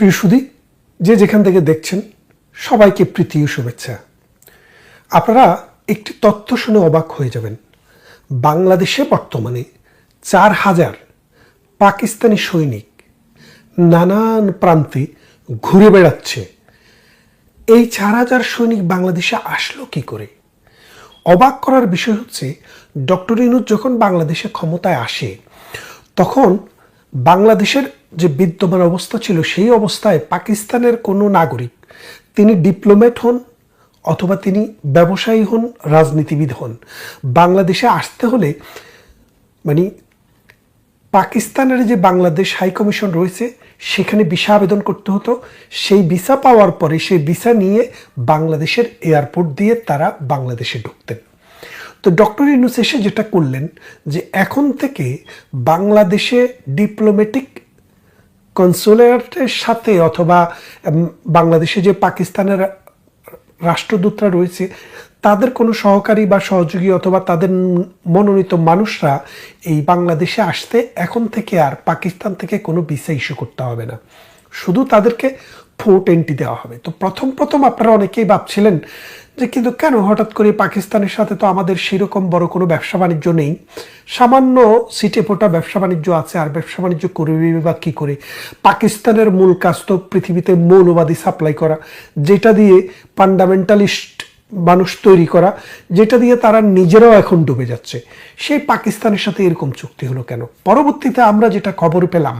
প্রিয় সুদী যে যেখান থেকে দেখছেন, সবাইকে প্রীতি ও শুভেচ্ছা। আপনারা একটি তথ্য শুনে অবাক হয়ে যাবেন। বাংলাদেশে বর্তমানে চার হাজার পাকিস্তানি সৈনিক নানান প্রান্তে ঘুরে বেড়াচ্ছে। এই চার হাজার সৈনিক বাংলাদেশে আসলো কি করে? অবাক করার বিষয় হচ্ছে, ডক্টর ইনুজ যখন বাংলাদেশে ক্ষমতায় আসে, তখন বাংলাদেশের যে বিদ্যমান অবস্থা ছিল, সেই অবস্থায় পাকিস্তানের কোনো নাগরিক তিনি ডিপ্লোম্যাট হন অথবা তিনি ব্যবসায়ী হন, রাজনীতিবিদ হন। বাংলাদেশে আসতে হলে মানে পাকিস্তানের যে বাংলাদেশ হাই কমিশন রয়েছে, সেখানে ভিসা আবেদন করতে হতো। সেই ভিসা পাওয়ার পরে সেই ভিসা নিয়ে বাংলাদেশের এয়ারপোর্ট দিয়ে তারা বাংলাদেশে ঢুকতেন। তো ডক্টর ইনুস এসে যেটা করলেন যে এখন থেকে বাংলাদেশে ডিপ্লোম্যাটিক কনসুলেটের সাথে অথবা বাংলাদেশে যে পাকিস্তানের রাষ্ট্রদূতরা রয়েছে, তাদের কোনো সহকারী বা সহযোগী অথবা তাদের মনোনীত মানুষরা এই বাংলাদেশে আসতে এখন থেকে আর পাকিস্তান থেকে কোনো ভিসা ইস্যু করতে হবে না। শুধু তাদেরকে ফোর্ট এন্ট্রি দেওয়া হবে। তো প্রথম প্রথম আপনারা অনেকেই ভাবছিলেন যে কিন্তু কেন হঠাৎ করে পাকিস্তানের সাথে তো আমাদের সেরকম বড় কোনো ব্যবসা বাণিজ্য নেই? সামান্য সিটে ফোটা ব্যবসা বাণিজ্য আছে, আর ব্যবসা বাণিজ্য করবে বা কী করে? পাকিস্তানের মূল কাজ তো পৃথিবীতে মৌলবাদী সাপ্লাই করা, যেটা দিয়ে ফান্ডামেন্টালিস্ট মানুষ তৈরি করা, যেটা দিয়ে তারা নিজেরাও এখন ডুবে যাচ্ছে। সেই পাকিস্তানের সাথে এরকম চুক্তি হলো কেন? পরবর্তীতে আমরা যেটা খবর পেলাম,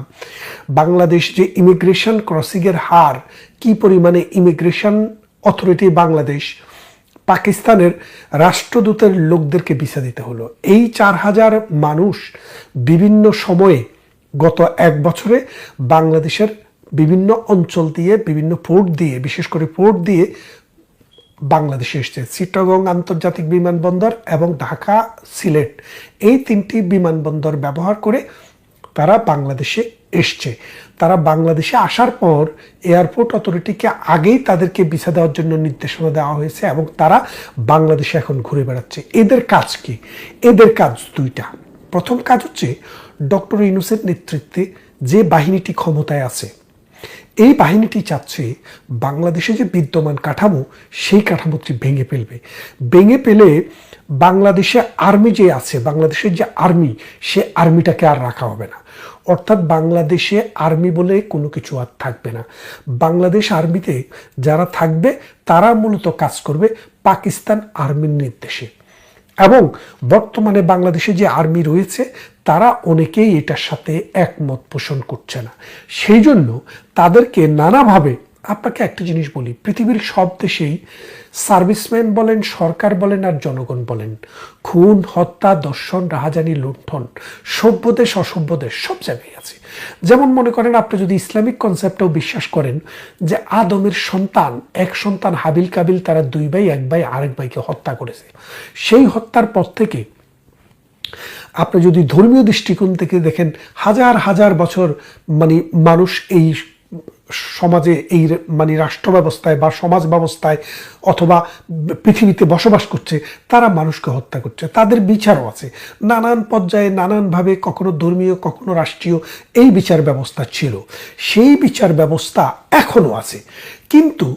বাংলাদেশ যে ইমিগ্রেশন ক্রসিংয়ের হার, কি পরিমাণে ইমিগ্রেশন অথরিটি বাংলাদেশ পাকিস্তানের রাষ্ট্রদূতের লোকদেরকে ভিসা দিতে হলো। এই চার হাজার মানুষ বিভিন্ন সময়ে গত এক বছরে বাংলাদেশের বিভিন্ন অঞ্চল দিয়ে, বিভিন্ন পোর্ট দিয়ে, বিশেষ করে পোর্ট দিয়ে বাংলাদেশে এসছে। চিটগং আন্তর্জাতিক বিমানবন্দর এবং ঢাকা সিলেট। এই তিনটি বিমানবন্দর ব্যবহার করে তারা বাংলাদেশে এসছে। তারা বাংলাদেশে আসার পর এয়ারপোর্ট অথরিটিকে আগেই তাদেরকে ভিসা দেওয়ার জন্য নির্দেশনা দেওয়া হয়েছে এবং তারা বাংলাদেশে এখন ঘুরে বেড়াচ্ছে। এদের কাজ কি? এদের কাজ দুইটা। প্রথম কাজ হচ্ছে ডক্টর ইউনুসের নেতৃত্বে যে বাহিনীটি ক্ষমতায় আছে এই বাহিনীটি চাচ্ছে বাংলাদেশে যে বিদ্যমান কাঠামো, সেই কাঠামোটি ভেঙে ফেলবে। ভেঙে ফেলে বাংলাদেশে আর্মি যে আছে, বাংলাদেশের যে আর্মি সে আর্মিটাকে আর রাখা হবে না। অর্থাৎ বাংলাদেশে আর্মি বলে কোনো কিছু আর থাকবে না। বাংলাদেশ আর্মিতে যারা থাকবে, তারা মূলত কাজ করবে পাকিস্তান আর্মির নির্দেশে। এবং বর্তমানে বাংলাদেশে যে আর্মি রয়েছে তারা অনেকেই এটার সাথে একমত পোষণ করছে না। সেই জন্য তাদেরকে নানাভাবে আপনাকে একটা জিনিস বলি, পৃথিবীর সব দেশেই সার্ভিসম্যান বলেন, সরকার বলেন আর জনগণ বলেন, খুন, হত্যা, দর্শন, রাহাজানি, লুণ্ঠন, সভ্য দেশ, অসভ্য দেশ, সব জায়গায় আছে। যেমন মনে করেন আপনি যদি ইসলামিক কনসেপ্টটাও বিশ্বাস করেন যে আদমের সন্তান, এক সন্তান হাবিল কাবিল তারা দুই ভাই, এক ভাই, আরেক ভাইকে হত্যা করেছে। সেই হত্যার পর থেকে আপনি যদি ধর্মীয় দৃষ্টিকোণ থেকে দেখেন, হাজার হাজার বছর মানে মানুষ এই সমাজে, এই মানে রাষ্ট্র ব্যবস্থায় বা সমাজ ব্যবস্থায় অথবা পৃথিবীতে বসবাস করছে, তারা মানুষকে হত্যা করছে। তাদের বিচারও আছে। নানান পর্যায়ে নানানভাবে কখনো ধর্মীয়, কখনো রাষ্ট্রীয় এই বিচার ব্যবস্থা ছিল। সেই বিচার ব্যবস্থা এখনও আছে। কিন্তু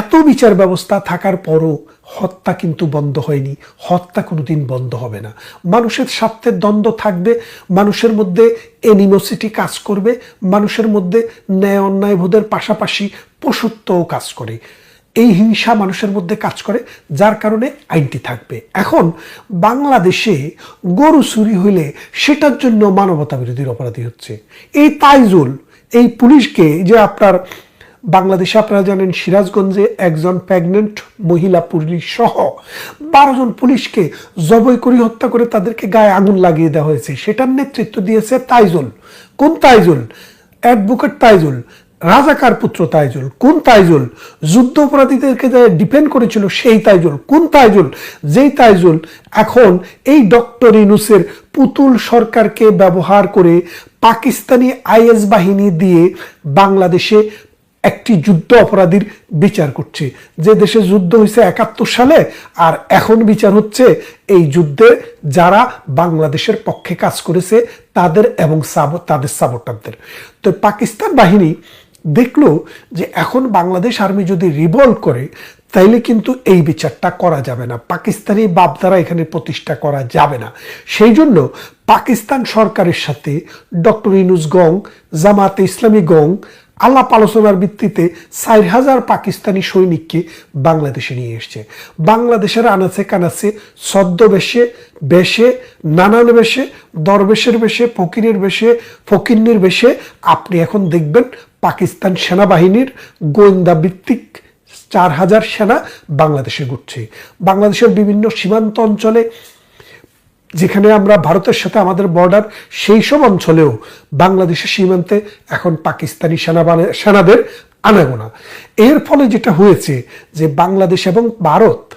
এত বিচার ব্যবস্থা থাকার পরও হত্যা কিন্তু বন্ধ হয়নি। হত্যা কোনোদিন বন্ধ হবে না। মানুষের স্বার্থের দ্বন্দ্ব থাকবে, মানুষের মধ্যে এনিমোসিটি কাজ করবে, মানুষের মধ্যে ন্যায় অন্যায় বোধের পাশাপাশি পশুত্বও কাজ করে। এই হিংসা মানুষের মধ্যে কাজ করে, যার কারণে আইনটি থাকবে। এখন বাংলাদেশে গরু চুরি হইলে সেটার জন্য মানবতা বিরোধীর অপরাধী হচ্ছে। এই তাইজুল, এই পুলিশকে যে আপনার বাংলাদেশে আপনারা জানেন সিরাজগঞ্জে একজন প্রেগনেন্ট মহিলা পুলিশ সহ বারো জন পুলিশকে জবই করে হত্যা করে তাদেরকে গায়ে আগুন লাগিয়ে দেওয়া হয়েছে। সেটার নেতৃত্ব দিয়েছে তাইজুল। কোন তাইজুল? অ্যাডভোকেট তাইজুল, রাজাকার পুত্র তাইজুল। কোন তাইজুল? যুদ্ধ অপরাধীদেরকে ডিপেন্ড করেছিল সেই তাইজুল। কোন তাইজুল? যেই তাইজুল এখন এই ডক্টর ইনুসের পুতুল সরকারকে ব্যবহার করে পাকিস্তানি আইএস বাহিনী দিয়ে বাংলাদেশে একটি যুদ্ধ অপরাধীর বিচার করছে। যে দেশে যুদ্ধ হয়েছে একাত্তর সালে, আর এখন বিচার হচ্ছে এই যুদ্ধে যারা বাংলাদেশের পক্ষে কাজ করেছে, তাদের এবং তাদের সাবটারদের তো পাকিস্তান বাহিনী দেখল যে এখন বাংলাদেশ আর্মি যদি রিভলভ করে, তাইলে কিন্তু এই বিচারটা করা যাবে না। পাকিস্তানি বাপ দ্বারা এখানে প্রতিষ্ঠা করা যাবে না। সেই জন্য পাকিস্তান সরকারের সাথে ডক্টর ইনুস গং, জামাতে ইসলামী গং আলাপ আলোচনার ভিত্তিতে চার হাজার পাকিস্তানি সৈনিককে বাংলাদেশে নিয়ে এসছে। বাংলাদেশের আনাচে কানাচে, ছদ্মবেশে বেশে, নানান বেশে, দরবেশের বেশে, ফকিরের বেশে, ফকিন্নির বেশে, আপনি এখন দেখবেন পাকিস্তান সেনাবাহিনীর গোয়েন্দা ভিত্তিক চার হাজার সেনা বাংলাদেশে ঘুরছে। বাংলাদেশের বিভিন্ন সীমান্ত অঞ্চলে যেখানে আমরা ভারতের সাথে আমাদের বর্ডার সেই সব অঞ্চলেও বাংলাদেশের সীমান্তে এখন পাকিস্তানি সেনা সেনাদের আনাগোনা। এর ফলে যেটা হয়েছে যে বাংলাদেশ এবং ভারত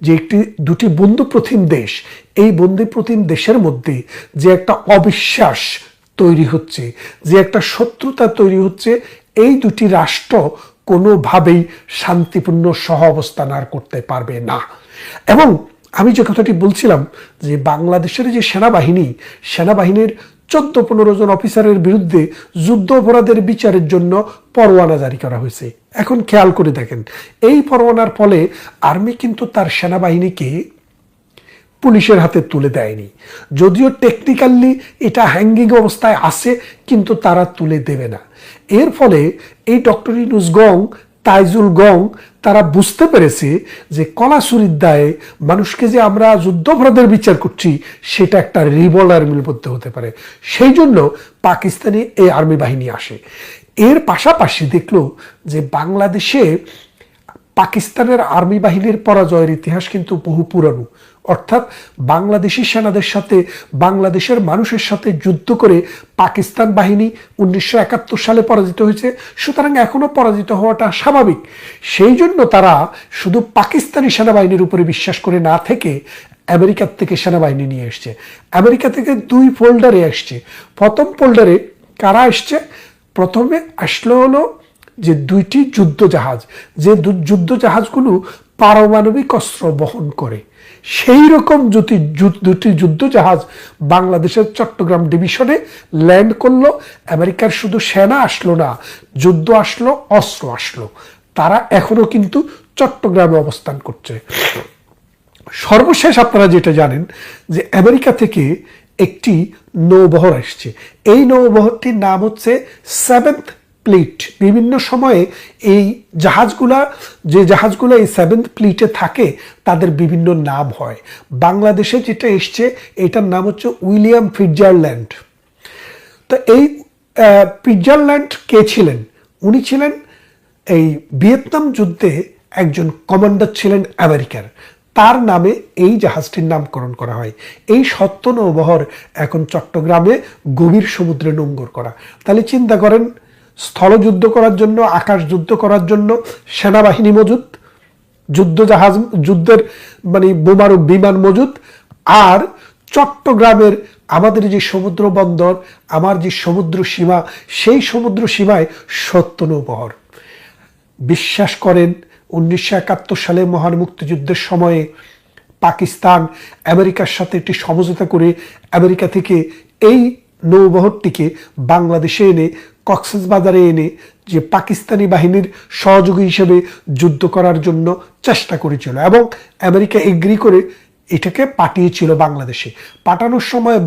যে একটি, দুটি বন্ধু প্রতিম দেশ, এই বন্ধু প্রতিম দেশের মধ্যে যে একটা অবিশ্বাস তৈরি হচ্ছে, যে একটা শত্রুতা তৈরি হচ্ছে, এই দুটি রাষ্ট্র কোনোভাবেই শান্তিপূর্ণ সহ অবস্থান আর করতে পারবে না। এবং আমি যে কথাটি বলছিলাম যে বাংলাদেশের যে সেনাবাহিনী, সেনাবাহিনীর চোদ্দ পনেরো জন অফিসারের বিরুদ্ধে যুদ্ধ অপরাধের বিচারের জন্য পরোয়ানা জারি করা হয়েছে। এখন খেয়াল করে দেখেন, এই পরোয়ানার ফলে আর্মি কিন্তু তার সেনাবাহিনীকে পুলিশের হাতে তুলে দেয়নি। যদিও টেকনিক্যালি এটা হ্যাঙ্গিং অবস্থায় আছে, কিন্তু তারা তুলে দেবে না। এর ফলে এই ডক্টর ইনুস গং তাইজুল গং, তারা বুঝতে পেরেছে যে কলাসুরির দায়ে মানুষকে যে আমরা যুদ্ধপরাধের বিচার করছি, সেটা একটা রিভল আর্মির মধ্যে হতে পারে। সেই জন্য পাকিস্তানি এই আর্মি বাহিনী আসে। এর পাশাপাশি দেখল যে বাংলাদেশে পাকিস্তানের আর্মি বাহিনীর পরাজয়ের ইতিহাস কিন্তু বহু পুরানো। অর্থাৎ বাংলাদেশি সেনাদের সাথে, বাংলাদেশের মানুষের সাথে যুদ্ধ করে পাকিস্তান বাহিনী উনিশশো একাত্তর সালে পরাজিত হয়েছে। সুতরাং এখনও পরাজিত হওয়াটা স্বাভাবিক। সেই জন্য তারা শুধু পাকিস্তানি সেনাবাহিনীর উপরে বিশ্বাস করে না থেকে আমেরিকার থেকে সেনাবাহিনী নিয়ে এসছে। আমেরিকা থেকে দুই ফোল্ডারে আসছে। প্রথম ফোল্ডারে কারা এসছে প্রথমে আসলো হলো যে দুইটি যুদ্ধ জাহাজ যে যুদ্ধ জাহাজগুলো পারমাণবিক অস্ত্র বহন করে। সেই রকম দুটি যুদ্ধ জাহাজ বাংলাদেশের চট্টগ্রাম ডিভিশনে ল্যান্ড করল। আমেরিকার শুধু সেনা আসলো না, যুদ্ধ আসলো, অস্ত্র আসলো। তারা এখনও কিন্তু চট্টগ্রামে অবস্থান করছে। সর্বশেষ আপনারা যেটা জানেন যে আমেরিকা থেকে একটি নৌবহর আসছে। এই নৌবহরটির নাম হচ্ছে সেভেন্থ প্লিট। বিভিন্ন সময়ে এই জাহাজগুলা, যে জাহাজগুলো এই সেভেন্থ প্লিটে থাকে, তাদের বিভিন্ন নাম হয়। বাংলাদেশে যেটা এসছে, এটার নাম হচ্ছে উইলিয়াম ফিটজারল্যান্ড। তো এই ফিটজারল্যান্ড কে ছিলেন? উনি ছিলেন এই ভিয়েতনাম যুদ্ধে একজন কমান্ডার ছিলেন আমেরিকার। তার নামে এই জাহাজটির নামকরণ করা হয়। এই সত্য নৌবহর এখন চট্টগ্রামে গভীর সমুদ্রে নোঙ্গর করা। তাহলে চিন্তা করেন স্থলযুদ্ধ করার জন্য আকাশ যুদ্ধ করার জন্য, সেনাবাহিনী মজুদ, যুদ্ধ জাহাজ, যুদ্ধের মানে বোমারু বিমান মজুদ, আর চট্টগ্রামের আমাদের যে সমুদ্র বন্দর, আমার যে সমুদ্র সীমা, সেই সমুদ্র সীমায় সত্য নৌবহর। বিশ্বাস করেন, উনিশশো একাত্তর সালে মহান মুক্তিযুদ্ধের সময়ে পাকিস্তান আমেরিকার সাথে একটি সমঝোতা করে আমেরিকা থেকে এই নৌবহরটিকে বাংলাদেশে এনে কক্সেস বাজারে এনে যে পাকিস্তানি বাহিনীর সহযোগী হিসেবে যুদ্ধ করার জন্য চেষ্টা করেছিল এবং আমেরিকা এগ্রি করে এটাকে পাঠিয়েছিল বাংলাদেশে। পাঠানোর সময়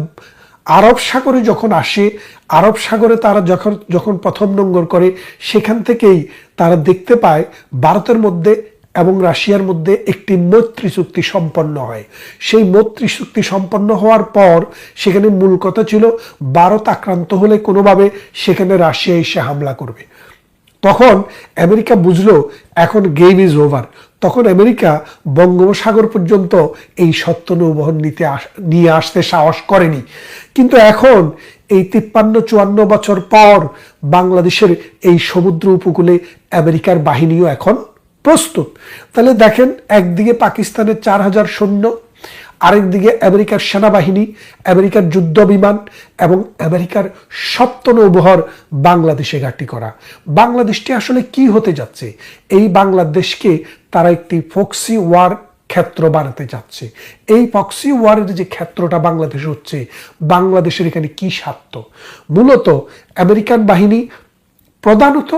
আরব সাগরে যখন আসে, আরব সাগরে তারা যখন যখন প্রথম নোঙ্গর করে, সেখান থেকেই তারা দেখতে পায়, ভারতের মধ্যে এবং রাশিয়ার মধ্যে একটি মৈত্রী চুক্তি সম্পন্ন হয়। সেই মৈত্রী চুক্তি সম্পন্ন হওয়ার পর সেখানে মূল কথা ছিল, ভারত আক্রান্ত হলে কোনোভাবে সেখানে রাশিয়া এসে হামলা করবে। তখন আমেরিকা বুঝলো, এখন গেম ইজ ওভার তখন আমেরিকা বঙ্গোপসাগর পর্যন্ত এই সত্য নৌবহন নিতে নিয়ে আসতে সাহস করেনি। কিন্তু এখন এই তিপ্পান্ন চুয়ান্ন বছর পর বাংলাদেশের এই সমুদ্র উপকূলে আমেরিকার বাহিনীও এখন প্রস্তুত। তাহলে দেখেন, একদিকে পাকিস্তানের চার হাজার সৈন্য, আরেকদিকে আমেরিকার সেনাবাহিনী, আমেরিকার যুদ্ধ বিমান এবং আমেরিকার সপ্ত নৌবহর বাংলাদেশে ঘাঁটি করা। বাংলাদেশটি আসলে কি হতে যাচ্ছে? এই বাংলাদেশকে তারা একটি ফক্সি ওয়ার ক্ষেত্র বানাতে যাচ্ছে। এই পক্সি ওয়ারের যে ক্ষেত্রটা বাংলাদেশ হচ্ছে, বাংলাদেশের এখানে কি স্বার্থ? মূলত আমেরিকান বাহিনী প্রধানত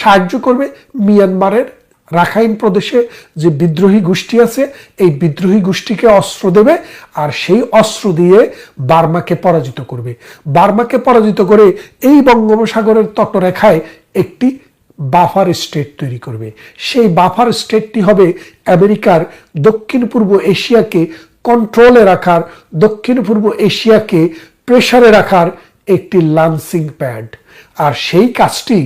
সাহায্য করবে মিয়ানমারের রাখাইন প্রদেশে যে বিদ্রোহী গোষ্ঠী আছে, এই বিদ্রোহী গোষ্ঠীকে অস্ত্র দেবে আর সেই অস্ত্র দিয়ে বার্মাকে পরাজিত করবে। বার্মাকে পরাজিত করে এই বঙ্গোপসাগরের তটরেখায় একটি বাফার স্টেট তৈরি করবে। সেই বাফার স্টেটটি হবে আমেরিকার দক্ষিণ পূর্ব এশিয়াকে কন্ট্রোলে রাখার দক্ষিণ পূর্ব এশিয়াকে প্রেসারে রাখার একটি লান্সিং প্যাড আর সেই কাজটি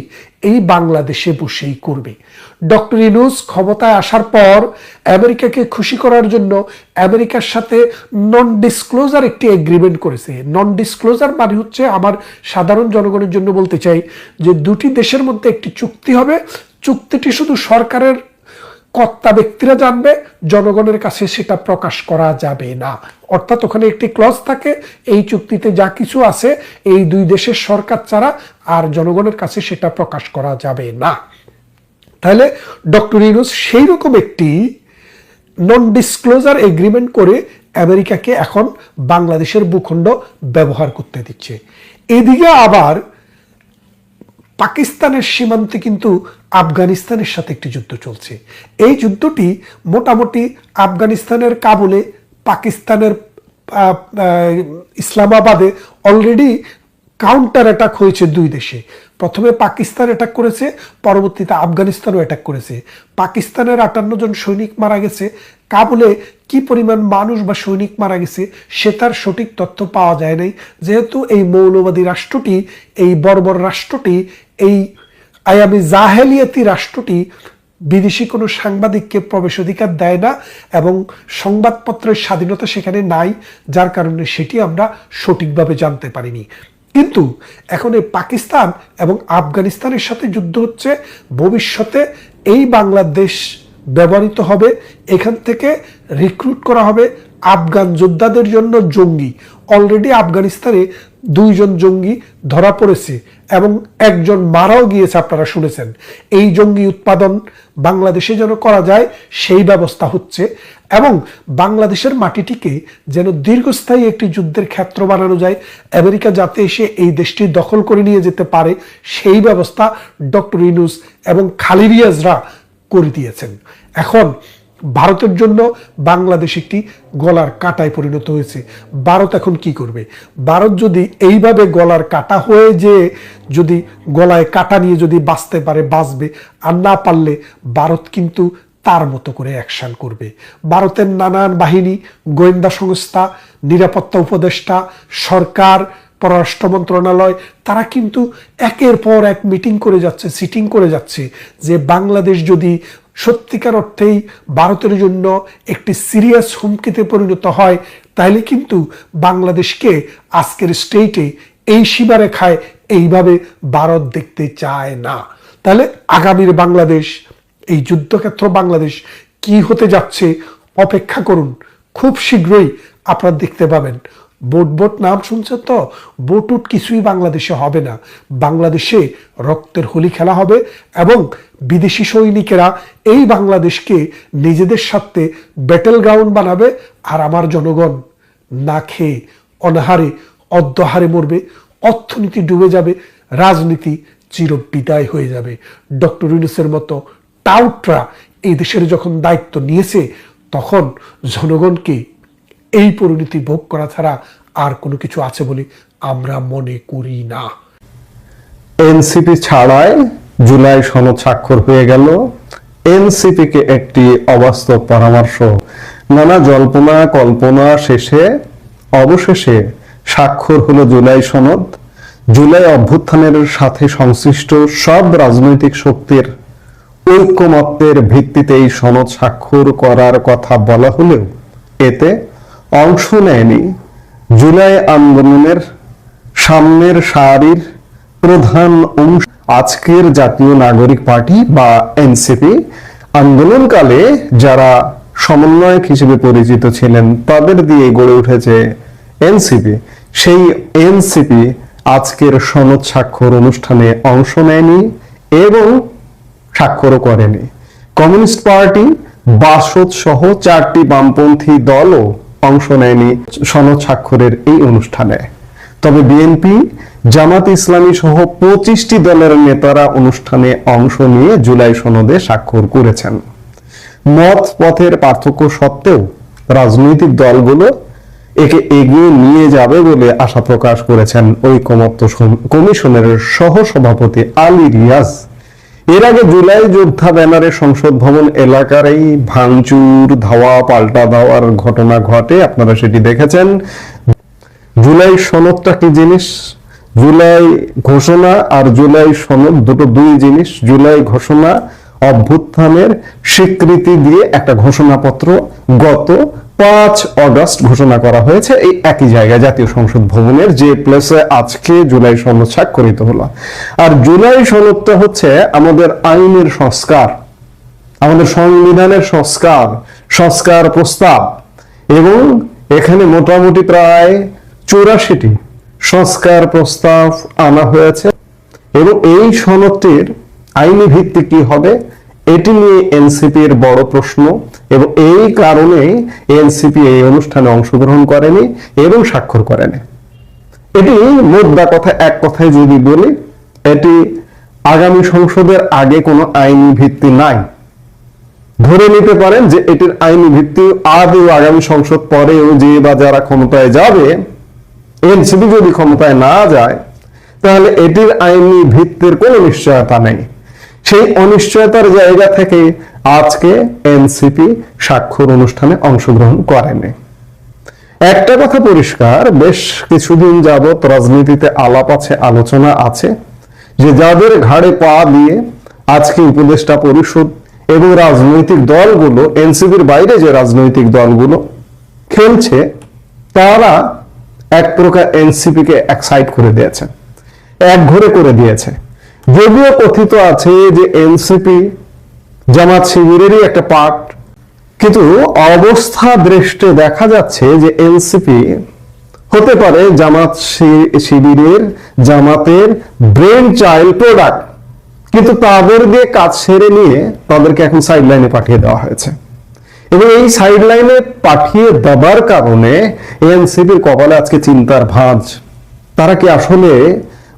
এই বাংলাদেশে বসেই করবে। ডক্টর ইনুস ক্ষমতায় আসার পর আমেরিকাকে খুশি করার জন্য আমেরিকার সাথে নন ডিসক্লোজার একটি এগ্রিমেন্ট করেছে। নন ডিসক্লোজার মানে হচ্ছে আমার সাধারণ জনগণের জন্য বলতে চাই যে দুটি দেশের মধ্যে একটি চুক্তি হবে। চুক্তিটি শুধু সরকারের কর্তা ব্যক্তিরা জানবে, জনগণের কাছে সেটা প্রকাশ করা যাবে না। অর্থাৎ ওখানে একটি ক্লজ থাকে, এই চুক্তিতে যা কিছু আছে, এই দুই দেশের সরকার ছাড়া আর জনগণের কাছে সেটা প্রকাশ করা যাবে না। তাহলে ডক্টর ইউনুস সেই রকম একটি নন ডিসক্লোজার এগ্রিমেন্ট করে আমেরিকাকে এখন বাংলাদেশের ভূখণ্ড ব্যবহার করতে দিচ্ছে। এদিকে আবার পাকিস্তানের সীমান্তে কিন্তু আফগানিস্তানের সাথে একটি যুদ্ধ চলছে। এই যুদ্ধটি মোটামুটি আফগানিস্তানের কাবুলে পাকিস্তানের ইসলামাবাদে অলরেডি কাউন্টার অ্যাটাক হয়েছে দুই দেশে। প্রথমে পাকিস্তান অ্যাটাক করেছে, পরবর্তীতে আফগানিস্তানও অ্যাটাক করেছে। পাকিস্তানের আটান্ন জন সৈনিক মারা গেছে। কাবুলে কি পরিমাণ মানুষ বা সৈনিক মারা গেছে, সে তার সঠিক তথ্য পাওয়া যায় নাই। যেহেতু এই মৌলবাদী রাষ্ট্রটি, এই বর্বর রাষ্ট্রটি এই আয়ামি জাহেলিয়াতি রাষ্ট্রটি বিদেশি কোনো সাংবাদিককে প্রবেশ অধিকার দেয় না এবং সংবাদপত্রের স্বাধীনতা সেখানে নাই, যার কারণে সেটি আমরা সঠিকভাবে জানতে পারিনি। কিন্তু এখন এই পাকিস্তান এবং আফগানিস্তানের সাথে যুদ্ধ হচ্ছে, ভবিষ্যতে এই বাংলাদেশ ব্যবহৃত হবে। এখান থেকে রিক্রুট করা হবে আফগান যোদ্ধাদের জন্য জঙ্গি। অলরেডি আফগানিস্তানে দুইজন জঙ্গি ধরা পড়েছে এবং একজন মারাও গিয়েছে আপনারা শুনেছেন। এই জঙ্গি উৎপাদন বাংলাদেশে যেন করা যায়, সেই ব্যবস্থা হচ্ছে এবং বাংলাদেশের মাটিটিকে যেন দীর্ঘস্থায়ী একটি যুদ্ধের ক্ষেত্র বানানো যায়। আমেরিকা যাতে এসে এই দেশটি দখল করে নিয়ে যেতে পারে, সেই ব্যবস্থা ডক্টর ইনুস এবং খালিরিয়াজরা করে দিয়েছেন। এখন ভারতের জন্য বাংলাদেশ একটি গলার কাটায় পরিণত হয়েছে। ভারত এখন কি করবে? ভারত যদি এইভাবে গলার কাটা হয়ে যে যদি গলায় কাটা নিয়ে যদি বাঁচতে পারে, বাঁচবে, আর না পারলে ভারত কিন্তু তার মতো করে অ্যাকশন করবে। ভারতের নানান বাহিনী, গোয়েন্দা সংস্থা, নিরাপত্তা উপদেষ্টা, সরকার পররাষ্ট্র মন্ত্রণালয়, তারা কিন্তু একের পর এক মিটিং করে যাচ্ছে সিটিং করে যাচ্ছে যে বাংলাদেশ যদি সত্যিকার অর্থেই ভারতের জন্য একটি সিরিয়াস হুমকিতে পরিণত হয়, তাহলে কিন্তু বাংলাদেশকে আজকের স্টেটে এই সীমারেখায় এইভাবে ভারত দেখতে চায় না। তাহলে আগামীর বাংলাদেশ, এই যুদ্ধক্ষেত্র বাংলাদেশ কি হতে যাচ্ছে, অপেক্ষা করুন। খুব শীঘ্রই আপনারা দেখতে পাবেন। বোট বোট নাম শুনছেন তো? বোট উট কিছুই বাংলাদেশে হবে না। বাংলাদেশে রক্তের হোলি খেলা হবে এবং বিদেশি সৈনিকেরা এই বাংলাদেশকে নিজেদের সাথে ব্যাটেল গ্রাউন্ড বানাবে আর আমার জনগণ না খেয়ে অনাহারে অদ্যহারে মরবে। অর্থনীতি ডুবে যাবে, রাজনীতি চির বিদায় হয়ে যাবে। ডক্টর ইউনুসের মতো টাউটরা এই দেশের যখন দায়িত্ব নিয়েছে, তখন জনগণকে এই পরিণতি ভোগ করা ছাড়া আর কোনো কিছু আছে বলে আমরা মনে করি না। এনসিপি ছাড়ায় জুলাই সনদ স্বাক্ষর হয়ে গেল। এনসিপি কে একটি অবাস্তব পরামর্শ। নানা জল্পনা, কল্পনা শেষে, অবশেষে স্বাক্ষর হলো জুলাই সনদ। জুলাই অভ্যুত্থানের সাথে সংশ্লিষ্ট সব রাজনৈতিক শক্তির ঐক্যমত্যের ভিত্তিতে এই সনদ স্বাক্ষর করার কথা বলা হলেও এতে অংশ নেয়নি। জুলাই আন্দোলনের সামনের সারির প্রধান অংশ আজকের জাতীয় নাগরিক পার্টি বা এনসিপি। আন্দোলনকালে যারা সমন্বয়ক হিসেবে পরিচিত ছিলেন, তাদের দিয়ে গড়ে উঠেছে এনসিপি। সেই এনসিপি আজকের সনদ স্বাক্ষর অনুষ্ঠানে অংশ নেয়নি এবং স্বাক্ষরও করেনি। কমিউনিস্ট পার্টি, বাসদ সহ চারটি বামপন্থী দলও অংশ নেয়নি সনদ স্বাক্ষরের এই অনুষ্ঠানে। তবে বিএনপি, জামাত ইসলামী সহ পঁচিশটি দলের নেতারা অনুষ্ঠানে অংশ নিয়ে জুলাই সনদে স্বাক্ষর করেছেন। মত পথের পার্থক্য সত্ত্বেও রাজনৈতিক দলগুলো একে এগিয়ে নিয়ে যাবে বলে আশা প্রকাশ করেছেন ঐকমত্য কমিশনের সহ সভাপতি আলী রিয়াজ। এর আগে জুলাই যোদ্ধা ব্যানারে সংসদ ভবন এলাকার এই ভাঙচুর, ধাওয়া, পাল্টা দেওয়ার ঘটনা ঘটে, আপনারা সেটি দেখেছেন। জুলাই সনদটা কি জিনিস? জুলাই ঘোষণা আর জুলাই সনদ দুটো দুই জিনিস। জুলাই ঘোষণা অভ্যুত্থানের স্বীকৃতি দিয়ে একটা ঘোষণাপত্র গত পাঁচ অগস্ট ঘোষণা করা হয়েছে এই একই জায়গায় জাতীয় সংসদ ভবনের, যে প্লেসে আজকে জুলাই সনদ স্বাক্ষরিত হলো। আর জুলাই সনদটা হচ্ছে আমাদের আইনের সংস্কার, আমাদের সংবিধানের সংস্কার সংস্কার প্রস্তাব, এবং এখানে মোটামুটি প্রায় চৌরাশিটি সংস্কার প্রস্তাব আনা হয়েছে, এবং এই সনদটির আইনি ভিত্তি কি হবে এটি নিয়ে এনসিপি এর বড় প্রশ্ন এবং এই কারণে এনসিপি এই অনুষ্ঠানে অংশগ্রহণ করেনি এবং স্বাক্ষর করেনি। এটি মোদ্দা কথা, এক কথায় যদি বলি, এটি আগামী সংসদের আগে কোনো আইনি ভিত্তি নাই। ধরে নিতে পারেন যে এটির আইনি ভিত্তি আদৌ আগামী সংসদ পরেও যে বা যারা ক্ষমতায় যাবে, এনসিপি যদি ক্ষমতায় না যায়, তাহলে এটির আইনি ভিত্তির কোনো নিশ্চয়তা নেই। সেই অনিশ্চয়তার জায়গা থেকে আজকে এনসিপি স্বাক্ষর অনুষ্ঠানে অংশগ্রহণ করেনি। একটা কথা পরিষ্কার, বেশ কিছুদিন যাবত রাজনীতিতে আলাপ আছে, আলোচনা আছে, যে যাদের ঘাড়ে পা দিয়ে আজকে উপদেষ্টা পরিষদ এবং রাজনৈতিক দলগুলো, এনসিপির বাইরে যে রাজনৈতিক দলগুলো খেলছে, তারা এক প্রকার এনসিপি কে এক্সাইট করে দিয়েছে এক ঘরে করে দিয়েছে। যদিও কথিত আছে যে এনসিপি জামাত শিবিরেরই একটা পার্ট, কিন্তু অবস্থা দৃষ্টে দেখা যাচ্ছে যে এনসিপি হতে পারে জামাত শিবিরের, জামাতের ব্রেন চাইল্ড প্রোডাক্ট। কিন্তু তাদের দিয়ে কাজ সেরে নিয়ে তাদেরকে এখন সাইড লাইনে পাঠিয়ে দেওয়া হয়েছে। এবং এই সাইড লাইনে পাঠিয়ে দেবার কারণে এনসিপির কপালে আজকে চিন্তার ভাঁজ। তারা কি আসলে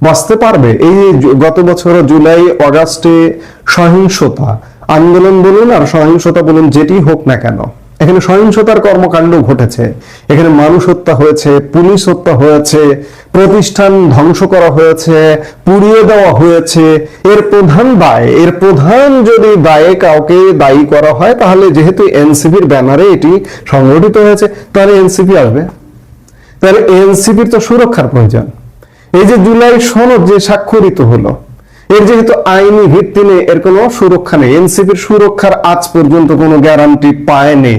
বাঁচতে পারবে। এই গত বছর জুলাই, অগাস্টে সহিংসতা। আন্দোলন বলুন আর সহিংসতা বলুন যেটি হোক না কেন। এখানে সহিংসতার কর্মকাণ্ড ঘটেছে। এখানে মানুষ হত্যা হয়েছে, পুলিশ হত্যা হয়েছে, প্রতিষ্ঠান ধ্বংস করা হয়েছে, পুড়িয়ে দেওয়া হয়েছে। এর প্রধান দায়, এর প্রধান যদি দায়ে কাউকে দায়ী করা হয়, তাহলে যেহেতু এনসিপির ব্যানারে এটি সংগঠিত হয়েছে, তাহলে এনসিপি আসবে। তাহলে এনসিপির তো সুরক্ষার প্রয়োজন। এই যে জুলাই সনদ যে স্বাক্ষরিত হলো, এর যেহেতু আইনি ভিত্তি নেই, এর কোনো সুরক্ষা নেই। এনসিপির সুরক্ষার আজ পর্যন্ত কোনো গ্যারান্টি পায়নি।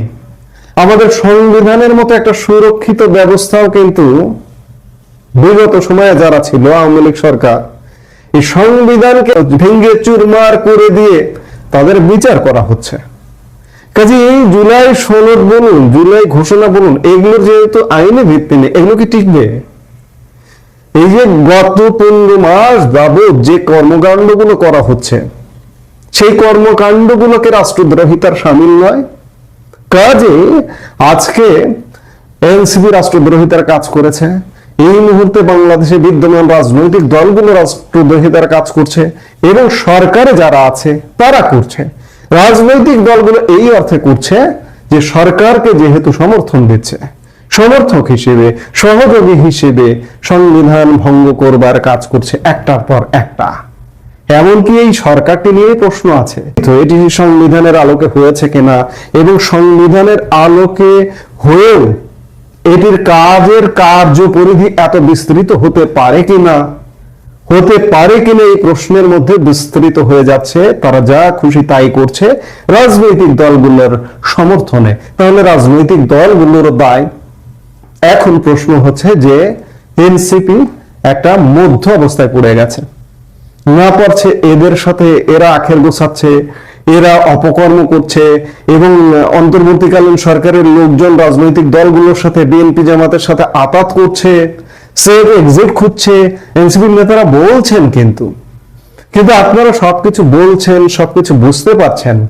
আমাদের সংবিধানের মতো একটা সুরক্ষিত ব্যবস্থাও কিন্তু বিগত সময়ে যারা ছিল, আওয়ামী লীগ সরকার, এই সংবিধানকে ভেঙ্গে চুরমার করে দিয়ে তাদের বিচার করা হচ্ছে। কাজে এই জুলাই সনদ বলুন, জুলাই ঘোষণা বলুন, এগুলোর যেহেতু আইনি ভিত্তি নেই, এগুলো কি টিকবে? এই যে গত পনেরো মাস যাবৎ যে কর্মকাণ্ডগুলো করা হচ্ছে, সেই কর্মকাণ্ড কর্মকাণ্ডগুলোকে রাষ্ট্রদ্রোহিতার সামিল নয়। কাজে আজকে এনসিপি রাষ্ট্রদ্রোহিতার কাজ করেছে। এই মুহূর্তে বাংলাদেশে বিদ্যমান রাজনৈতিক দলগুলো রাষ্ট্রদ্রোহিতার কাজ করছে এবং সরকারে যারা আছে, তারা করছে। রাজনৈতিক দলগুলো এই অর্থে করছে যে সরকারকে যেহেতু সমর্থন দিচ্ছে। সমর্থক হিসেবে, সহযোগী হিসেবে সংবিধান ভঙ্গ করবার কাজ করছে একটার পর একটা। এমনকি এই সরকারটি নিয়ে প্রশ্ন আছে। তো এটি সংবিধানের আলোকে হয়েছে কিনা এবং সংবিধানের আলোকে হয়েও এটির কাজের কার্য পরিধি এত বিস্তৃত হতে পারে কিনা, হতে পারে কিনা এই প্রশ্নের মধ্যে বিস্তৃত হয়ে যাচ্ছে, তারা যা খুশি তাই করছে। রাজনৈতিক দলগুলোর সমর্থনে। তাহলে রাজনৈতিক দলগুলোর দায় এখন প্রশ্ন হচ্ছে যে এনসিপি একটা মধ্য অবস্থায় পড়ে গেছে। না পারছে এদের সাথে, এরা আখের গোছাচ্ছে, এরা অপকর্ম করছে এবং অন্তর্বর্তীকালীন সরকারের লোকজন, রাজনৈতিক দলগুলোর সাথে, বিএনপি জামাতের সাথে আপাত করছে সেফ এক্সিট খুঁজছে, এনসিপির নেতারা বলছেন কিন্তু। কিন্তু আপনারা সবকিছু বলছেন, সবকিছু বুঝতে পারছেন।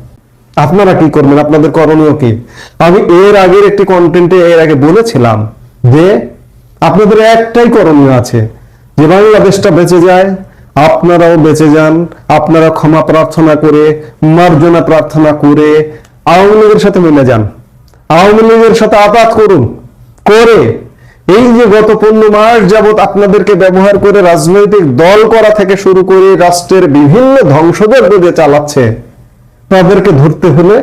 আপনারা কি করবেন? আপনাদের করণীয় কি? আমি এর আগের একটি কন্টেন্টে এর আগে বলেছিলাম যে আপনাদের একটাই করণীয় আছে যে বাংলাদেশটা বেঁচে যায়, আপনারাও বেঁচে যান, আপনারা ক্ষমা প্রার্থনা করে, মার্জনা প্রার্থনা করে, আওয়ামী লীগের সাথে মিলে যান। আওয়ামী লীগের সাথে আপাত করুন, করে। এই যে গত পনেরো মাস যাবত আপনাদেরকে ব্যবহার করে রাজনৈতিক দল করা থেকে শুরু করে রাষ্ট্রের বিভিন্ন ধ্বংসযজ্ঞ যে চালাচ্ছে, তাদেরকে ধরতে হলে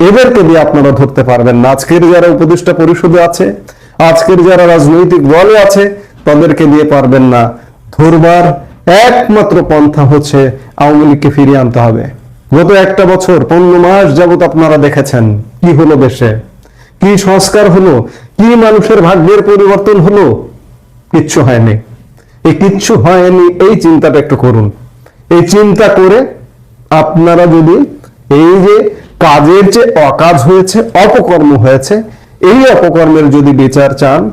এদেরকে দিয়ে আপনারা ধরতে পারবেন না। আজকের যারা উপদেষ্টা পরিষদে আছে আজকের যারা রাজনৈতিক দলে আছে, তাদেরকে দিয়ে পারবেন না। ধরবার একমাত্র পন্থা হচ্ছে আওয়ামী লীগকে ফিরিয়ে আনতে হবে। গত একটা বছর, পনেরো মাস যাবত আপনারা দেখেছেন কি হলো দেশে। কি সংস্কার হলো? কি মানুষের ভাগ্যের পরিবর্তন হলো? কিচ্ছু হয়নি। এই কিচ্ছু হয়নি, এই চিন্তাটা একটু করুন। এই চিন্তা করে আপনারা যদি এই যে কাজের যে অকাজ হয়েছে, অপকর্ম হয়েছে এই অপকর্মের যদি বিচার চান,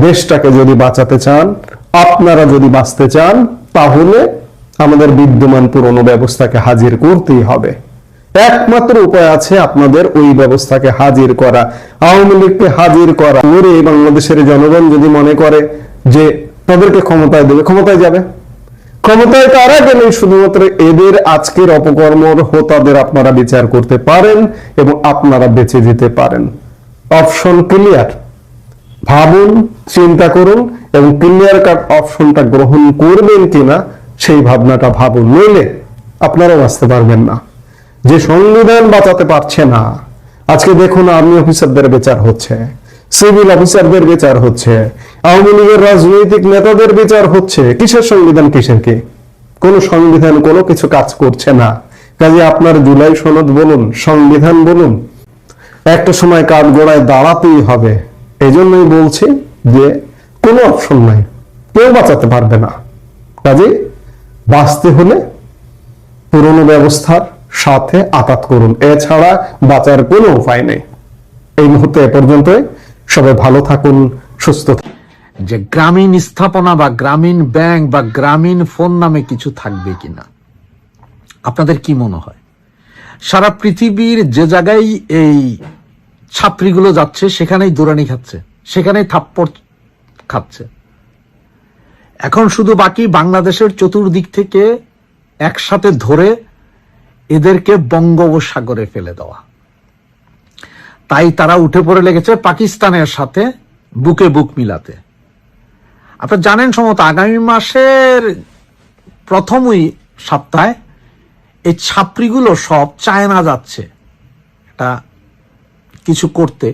দেশটাকে যদি বাঁচাতে চান, আপনারা যদি বাঁচতে চান, তাহলে আমাদের বিদ্যমান পুরনো ব্যবস্থাকে হাজির করতেই হবে। একমাত্র উপায় আছে আপনাদের ওই ব্যবস্থাকে হাজির করা। আওয়ামী লীগকে হাজির করা। করে বাংলাদেশের জনগণ যদি মনে করে যে তাদেরকে ক্ষমতায় দেবে, ক্ষমতায় যাবে। ক্ষমতায় তারা গেলেই শুধুমাত্র এদের আজকের অপকর্মর হোতাদের আপনারা বিচার করতে পারেন এবং আপনারা বেঁচে যেতে পারেন। অপশন ক্লিয়ার ভাবুন, চিন্তা করুন এবং ক্লিয়ার কাট অপশনটা গ্রহণ করবেন কিনা সেই ভাবনাটা ভাবুন। নইলে আপনারাও বাঁচতে পারবেন না। যে সংবিধান বাঁচাতে পারছে না। আজকে দেখুন আর্মি অফিসারদের বিচার হচ্ছে সিভিল অফিসারদের বিচার হচ্ছে, আওয়ামী লীগের রাজনৈতিক নেতাদের বিচার হচ্ছে। কিসের সংবিধান, কিসের কি? কোন সংবিধান কোনো কিছু কাজ করছে না। কাজে আপনার জুলাই সনদ বলুন, সংবিধান বলুন একটা সময় কাঠ গোড়ায় দাঁড়াতেই হবে। এই জন্যই বলছি যে, কোনো অপশন নাই। কেউ বাঁচাতে পারবে না। কাজে বাঁচতে হলে পুরনো ব্যবস্থার সাথে আঘাত করুন। এছাড়া বাঁচার কোনো উপায় নেই। এই মুহূর্তে এ পর্যন্তই। সবাই ভালো থাকুন, সুস্থ যে গ্রামীণ স্থাপনা বা গ্রামীণ ব্যাংক বা গ্রামীণ ফোন নামে কিছু থাকবে কিনা? আপনাদের কি মনে হয়? সারা পৃথিবীর যে জায়গায় এই ছাত্রীগুলো যাচ্ছে, সেখানেই দৌড়ানি খাচ্ছে, সেখানেই থাপ্পড় খাচ্ছে। এখন শুধু বাকি বাংলাদেশের চতুর্দিক থেকে একসাথে ধরে এদেরকে বঙ্গোপসাগরে ফেলে দেওয়া। তাই তারা উঠে পড়ে লেগেছে পাকিস্তানের সাথে বুকে বুক মিলাতে। আপনারা জানেন সম্ভবত আগামী মাসের প্রথমই সপ্তাহে এই ছাত্রীগুলো সব চায়না যাচ্ছে। এটা কিছু করতে।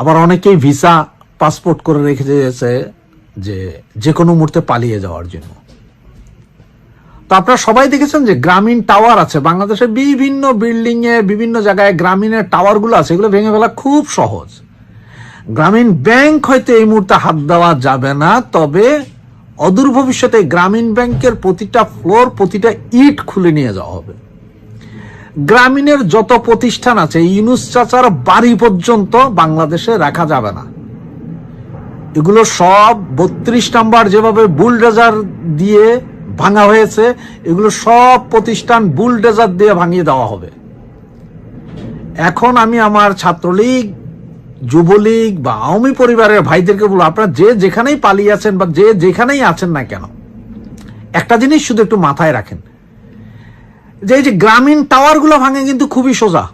আবার অনেকেই ভিসা, পাসপোর্ট করে রেখে দিয়েছে যে যে কোনো মুহূর্তে পালিয়ে যাওয়ার জন্য। তো আপনারা সবাই দেখেছেন যে গ্রামীণ টাওয়ার আছে। বাংলাদেশের বিভিন্ন বিল্ডিং এ বিভিন্ন জায়গায় গ্রামীণের টাওয়ারগুলো আছে। এগুলো ভেঙে ফেলা খুব সহজ। গ্রামীণ ব্যাংক হয়তো এই মুহূর্তে হাত দেওয়া যাবে না, তবে অদূর ভবিষ্যতে গ্রামীণ ব্যাংকের প্রতিটা ফ্লোর, প্রতিটা ইট খুলে নিয়ে যাওয়া হবে। গ্রামীণের যত প্রতিষ্ঠান আছে, ইউনুস চাচার বাড়ি পর্যন্ত বাংলাদেশে রাখা যাবে না। এগুলো সব বত্রিশ নাম্বার যেভাবে বুলডেজার দিয়ে ভাঙা হয়েছে, এগুলো সব প্রতিষ্ঠান বুলডেজার দিয়ে ভাঙিয়ে দেওয়া হবে। এখন আমি আমার ছাত্রলীগ, যুবলীগ বা আওয়ামী পরিবারের ভাইদেরকে বলব, আপনারা যে যেখানেই পালিয়ে আছেন বা যে যেখানেই আছেন না কেন, একটা জিনিস শুধু একটু মাথায় রাখেন যে যে গ্রামীণ টাওয়ারগুলো ভাঙে কিন্তু খুবই সোজা।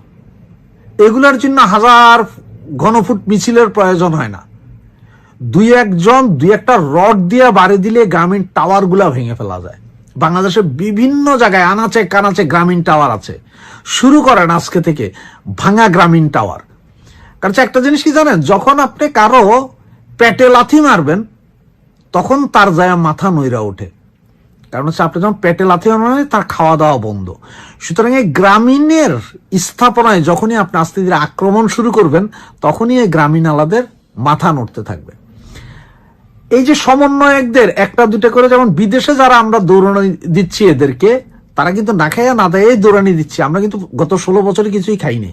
এগুলোর জন্য হাজার ঘনফুট মিছিলের প্রয়োজন হয় না। দুই একজন, দুই একটা রড দিয়ে বাড়ি দিলে গ্রামীণ টাওয়ারগুলা ভেঙে ফেলা যায়। বাংলাদেশের বিভিন্ন জায়গায় আনাচে কানাচে গ্রামীণ টাওয়ার আছে। শুরু করেন আজকে থেকে ভাঙা গ্রামীণ টাওয়ার। কারণ একটা জিনিস কি জানেন? যখন আপনি কারও পেটে লাথি মারবেন, তখন তার যায় মাথা নইরা ওঠে। কারণ হচ্ছে আপনি যখন পেটে লাথি মারবেন তার খাওয়া দাওয়া বন্ধ। সুতরাং এই গ্রামীণের স্থাপনায় যখনই আপনি আস্তে ধীরে আক্রমণ শুরু করবেন, তখনই এই গ্রামীণ আলাদের মাথা নড়তে থাকবে। এই যে সমন্বয়কদের একটা দুটা করে যেমন বিদেশে যারা আমরা দৌড়ানি দিচ্ছি এদেরকে, তারা কিন্তু না খাইয়া না দেয় দৌড়ানি দিচ্ছি। আমরা কিন্তু গত ষোলো বছরে কিছুই খাইনি।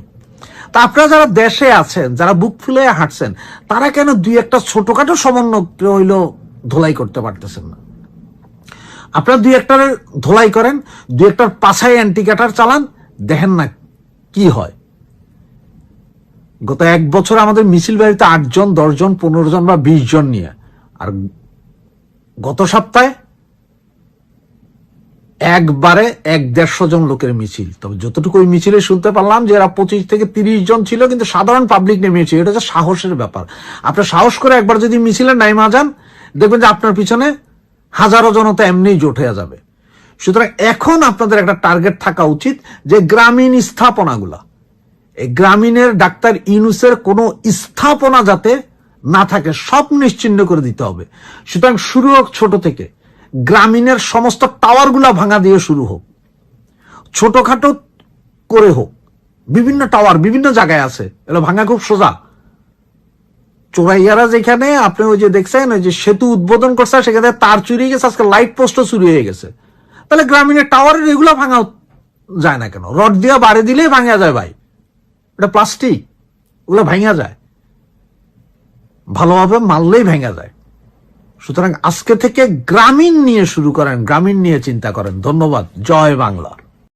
তা আপনারা যারা দেশে আছেন, যারা বুক ফুলে হাঁটছেন, তারা কেন দুই একটা ছোটখাটো সমন্বয় হইল ধোলাই করতে পারতেছেন না? আপনারা দুই একটার ধোলাই করেন, দুই একটার পাছায় অ্যান্টিকাটার চালান, দেখেন না কি হয়। গত এক বছর আমাদের মিছিল বাড়িতে আটজন, দশজন পনেরো জন বা বিশ জন নিয়ে। আর গত সপ্তাহে একবারে এক দেড়শো জন লোকের মিছিল। তবে যতটুকু ওই মিছিলে শুনতে পারলাম যে এরা পঁচিশ থেকে তিরিশ জন ছিল, কিন্তু সাধারণ পাবলিক নেমেছে এটা হচ্ছে সাহসের ব্যাপার। আপনার সাহস করে একবার যদি মিছিলে নাইমা যান দেখবেন যে আপনার পিছনে হাজারো জনতা এমনিই জোট হয়ে যাবে। সুতরাং এখন আপনাদের একটা টার্গেট থাকা উচিত যে গ্রামীণ স্থাপনাগুলা, এই গ্রামীণের ডাক্তার ইউনুসের কোনো স্থাপনা যাতে না থাকে, সব নিশ্চিন্ন করে দিতে হবে। সুতরাং শুরু হোক ছোট থেকে। গ্রামীণের সমস্ত টাওয়ারগুলা ভাঙা দিয়ে শুরু হোক। ছোটখাটো করে হোক। বিভিন্ন টাওয়ার বিভিন্ন জায়গায় আছে। এগুলো ভাঙা খুব সোজা। চোরাইয়ারা যেখানে, আপনি ওই যে দেখছেন, ওই যে সেতু উদ্বোধন করছে সেখানে তার চুরি হয়ে গেছে, আজকে লাইট পোস্টও চুরি হয়ে গেছে। তাহলে গ্রামীণের টাওয়ারের এগুলো ভাঙা যায় না কেন? রড দিয়ে বাড়ি দিলেই ভাঙা যায় ভাই। এটা প্লাস্টিক ওগুলো ভাঙা যায়। ভালোভাবে মারলেই ভেঙে যায়। সুতরাং আজকে থেকে গ্রামীণ নিয়ে শুরু করেন, গ্রামীণ নিয়ে চিন্তা করেন। ধন্যবাদ। জয় বাংলা।